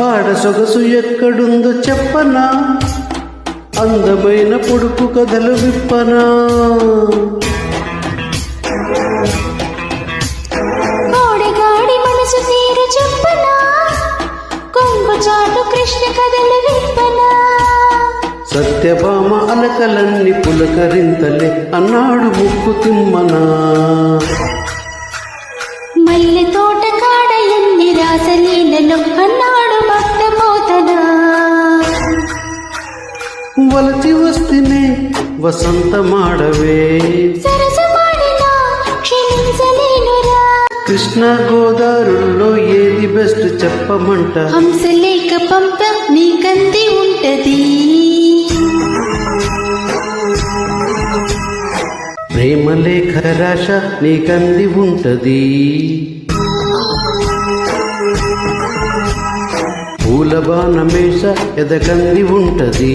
ఆడ సొగసు ఎక్కడుందో చెప్పనా? అందమైన పొడుపు కథలు విప్పనా? కోడగాడి మనసు తీరు చెప్పనా? కొంగు చాటు కృష్ణ కథలు విప్పనా? సత్యభామ అలకలన్నీ పులకరింతలే అన్నాడు ముక్కు తిమ్మనా? మల్లె తోట కాడ వలచి వస్తేనే వసంతమాడవే కృష్ణ గోదావరిలో ఏది బెస్ట్ చెప్పమంట? హంసలేక పంప నీకంది ఉంటది. ప్రేమ లేఖ రాశ నీకంది ఉంటది. పూల బాణమేష ఎదకంది ఉంటది.